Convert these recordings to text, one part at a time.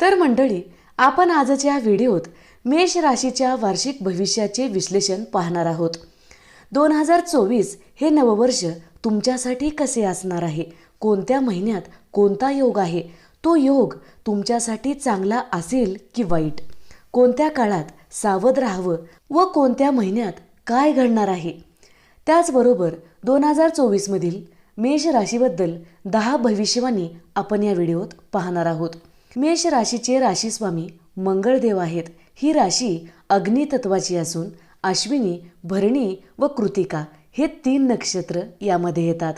तर मंडळी आपण आजच्या व्हिडिओत मेष राशीच्या वार्षिक भविष्याचे विश्लेषण पाहणार आहोत. दोन हजार चोवीस हे नववर्ष तुमच्यासाठी कसे असणार आहे? कोणत्या महिन्यात कोणता योग आहे? तो योग तुमच्यासाठी चांगला असेल की वाईट? कोणत्या काळात सावध राहावं व कोणत्या महिन्यात काय घडणार आहे? त्याचबरोबर दोन हजार चोवीसमधील मेष राशीबद्दल दहा भविष्यवाणी आपण या व्हिडिओत पाहणार आहोत. मेष राशीचे राशीस्वामी मंगळदेव आहेत. ही राशी अग्नितत्वाची असून अश्विनी भरणी व कृतिका हे तीन नक्षत्र यामध्ये येतात.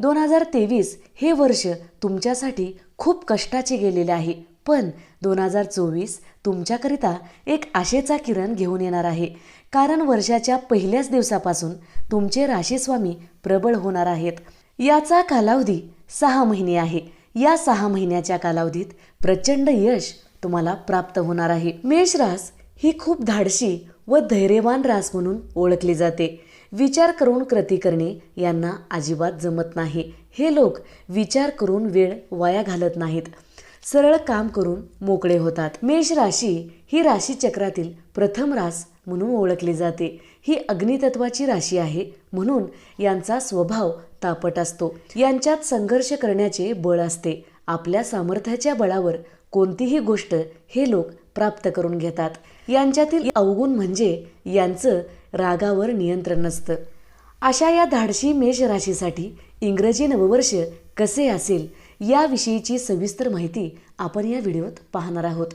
दोन हजार तेवीस हे वर्ष तुमच्यासाठी खूप कष्टाचे गेलेले आहे. पण दोन हजार चोवीस तुमच्याकरिता एक आशेचा किरण घेऊन येणार आहे. कारण वर्षाच्या पहिल्याच दिवसापासून तुमचे राशीस्वामी प्रबळ होणार आहेत. याचा कालावधी सहा महिने आहे. या सहा महिन्याच्या कालावधीत प्रचंड यश तुम्हाला प्राप्त होणार आहे. मेष रास ही खूप धाडशी व धैर्यवान रास म्हणून ओळखली जाते. विचार करून कृती करणे यांना अजिबात जमत नाही. हे लोक विचार करून वेळ वाया घालत नाहीत. सरळ काम करून मोकळे होतात. मेष राशी ही राशी चक्रातील प्रथम रास म्हणून ओळखली जाते. ही अग्नितत्वाची राशी आहे म्हणून यांचा स्वभाव तापट असतो. यांच्यात संघर्ष करण्याचे बळ असते. आपल्या सामर्थ्याच्या बळावर कोणतीही गोष्ट हे लोक प्राप्त करून घेतात. यांच्यातील अवगुण म्हणजे यांचं रागावर नियंत्रण नसतं. अशा या धाडशी मेष राशीसाठी इंग्रजी नववर्ष कसे असेल याविषयीची सविस्तर माहिती आपण या व्हिडिओत पाहणार आहोत.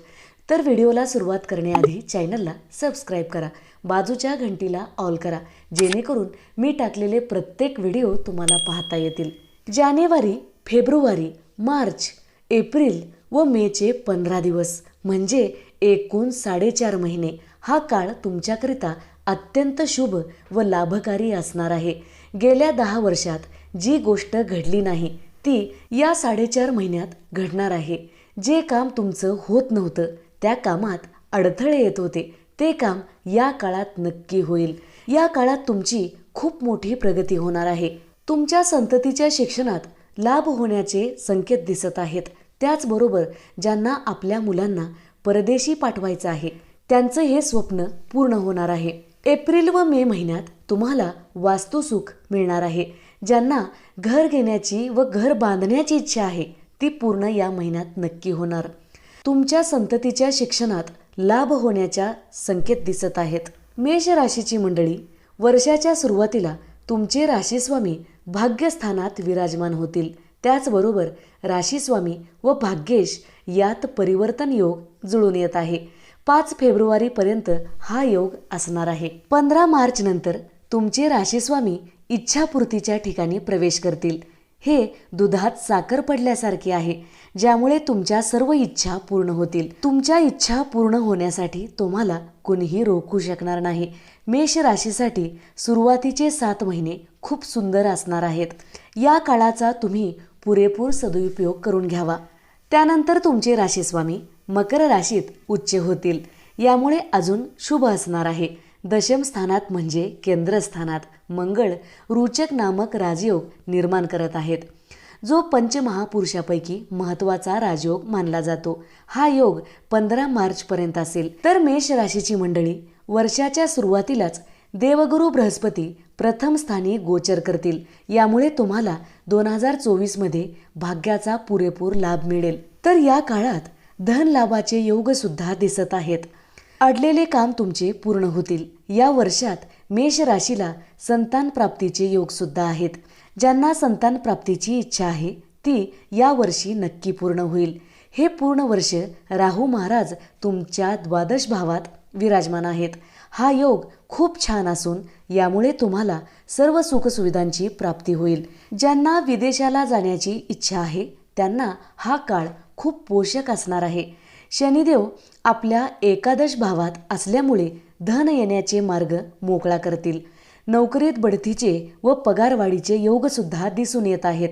तर व्हिडिओला सुरुवात करण्याआधी चॅनलला सबस्क्राईब करा बाजूच्या घंटीला ऑल करा जेणेकरून मी टाकलेले प्रत्येक व्हिडिओ तुम्हाला पाहता येतील. जानेवारी फेब्रुवारी मार्च एप्रिल व मेचे पंधरा दिवस म्हणजे एकूण साडेचार महिने. हा काळ तुमच्याकरिता अत्यंत शुभ व लाभकारी असणार आहे. गेल्या दहा वर्षात जी गोष्ट घडली नाही ती या साडेचार महिन्यात घडणार आहे. जे काम तुमचं होत नव्हतं त्या कामात अडथळे येत होते. ते काम या काळात नक्की होईल. या काळात तुमची खूप मोठी प्रगती होणार आहे. तुमच्या संततीच्या शिक्षणात लाभ होण्याचे संकेत दिसत आहेत. त्याचबरोबर ज्यांना आपल्या मुलांना परदेशी पाठवायचं आहे त्यांचं हे स्वप्न पूर्ण होणार आहे. एप्रिल व मे महिन्यात तुम्हाला वास्तुसुख मिळणार आहे. ज्यांना घर घेण्याची व घर बांधण्याची इच्छा आहे ती पूर्ण या महिन्यात नक्की होणार. तुमच्या संततीच्या शिक्षणात लाभ होण्याच्या संकेत दिसत आहेत. मेष राशीची मंडळी वर्षाच्या सुरुवातीला तुमचे राशीस्वामी भाग्यस्थानात विराजमान होतील. त्याचबरोबर राशीस्वामी व भाग्येश यात परिवर्तन योग जुळून येत आहे. पाच फेब्रुवारीपर्यंत हा योग असणार आहे. पंधरा मार्च नंतर तुमचे राशीस्वामी इच्छापूर्तीच्या ठिकाणी प्रवेश करतील. हे दुधात साखर पडल्यासारखे आहे. ज्यामुळे तुमच्या सर्व इच्छा पूर्ण होतील. तुमच्या इच्छा पूर्ण होण्यासाठी तुम्हाला कुणीही रोखू शकणार नाही. मेष राशीसाठी सुरुवातीचे सात महिने खूप सुंदर असणार आहेत. या काळाचा तुम्ही पुरेपूर सदुपयोग करून घ्यावा. त्यानंतर तुमचे राशीस्वामी मकर राशीत उच्च होतील. यामुळे अजून शुभ असणार आहे. दशम स्थानात म्हणजे केंद्रस्थानात मंगळ रुचक नामक राजयोग निर्माण करत आहेत. जो पंचमहापुरुषापैकी महत्त्वाचा राजयोग मानला जातो. हा योग पंधरा मार्चपर्यंत असेल. तर मेष राशीची मंडळी वर्षाच्या सुरुवातीलाच देवगुरु बृहस्पती प्रथम स्थानी गोचर करतील. यामुळे तुम्हाला दोन हजार चोवीसमध्ये भाग्याचा पुरेपूर लाभ मिळेल. तर या काळात धन लाभाचे योग सुद्धा दिसत आहेत. अडलेले काम तुमचे पूर्ण होतील. या वर्षात मेष राशीला संतान प्राप्तीचे योग सुद्धा आहेत. ज्यांना संतान प्राप्तीची इच्छा आहे ती यावर्षी नक्की पूर्ण होईल. हे पूर्ण वर्ष राहू महाराज तुमच्या द्वादश भावात विराजमान आहेत. हा योग खूप छान असून यामुळे तुम्हाला सर्व सुखसुविधांची प्राप्ती होईल. ज्यांना विदेशाला जाण्याची इच्छा आहे त्यांना हा काळ खूप पोषक असणार आहे. शनिदेव आपल्या एकादश भावात असल्यामुळे धन येण्याचे मार्ग मोकळा करतील. नोकरीत बढतीचे व पगारवाढीचे योगसुद्धा दिसून येत आहेत.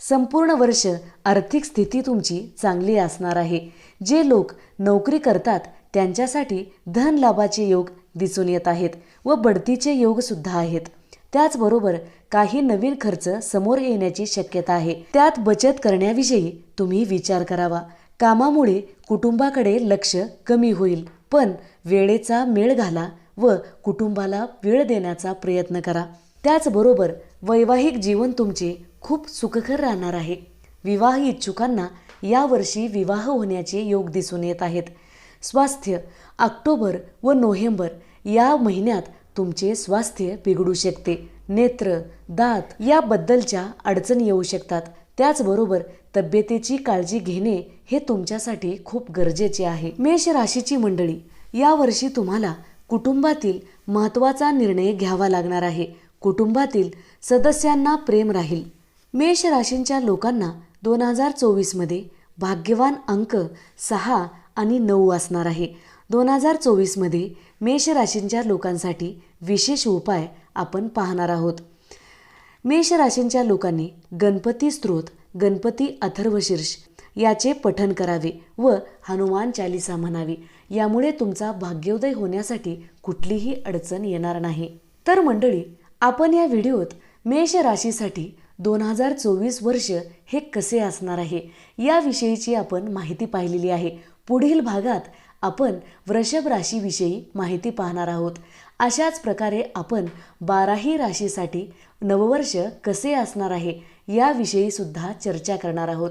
संपूर्ण वर्ष आर्थिक स्थिती तुमची चांगली असणार आहे. जे लोक नोकरी करतात त्यांच्यासाठी धनलाभाचे योग दिसून येत आहेत व बढतीचे योगसुद्धा आहेत. त्याचबरोबर काही नवीन खर्च समोर येण्याची शक्यता आहे. त्यात बचत करण्याविषयी तुम्ही विचार करावा. कामामुळे कुटुंबाकडे लक्ष कमी होईल पण वेळेचा मेळ घाला व कुटुंबाला वेळ देण्याचा प्रयत्न करा. त्याचबरोबर वैवाहिक जीवन तुमचे खूप सुखकर राहणार आहे. विवाह इच्छुकांना यावर्षी विवाह होण्याचे योग दिसून येत आहेत. स्वास्थ्य ऑक्टोबर व नोव्हेंबर या महिन्यात तुमचे स्वास्थ्य बिघडू शकते. नेत्र दात याबद्दलच्या अडचणी येऊ शकतात. त्याचबरोबर तब्येतीची काळजी घेणे हे तुमच्यासाठी खूप गरजेचे आहे. मेष राशीची मंडळी यावर्षी तुम्हाला कुटुंबातील महत्त्वाचा निर्णय घ्यावा लागणार आहे. कुटुंबातील सदस्यांना प्रेम राहील. मेष राशींच्या लोकांना दोन हजार चोवीसमध्ये भाग्यवान अंक सहा आणि नऊ असणार आहे. दोन हजार चोवीसमध्ये मेष राशींच्या लोकांसाठी विशेष उपाय आपण पाहणार आहोत. मेष राशींच्या लोकांनी गणपती स्त्रोत गणपती अथर्वशीर्ष याचे पठन करावे व हनुमान चालिसा म्हणावी. यामुळे तुमचा भाग्योदय होण्यासाठी कुठलीही अडचण येणार नाही. तर मंडळी आपण या व्हिडिओत मेष राशीसाठी दोन हजार चोवीस वर्ष हे कसे असणार आहे? याविषयीची आपण माहिती पाहिलेली आहे. पुढील भागात आपण वृषभ राशीविषयी माहिती पाहणार आहोत. अशाच प्रकारे आपण बाराही राशीसाठी नववर्ष कसे असणार आहे याविषयी सुद्धा चर्चा करणार आहोत.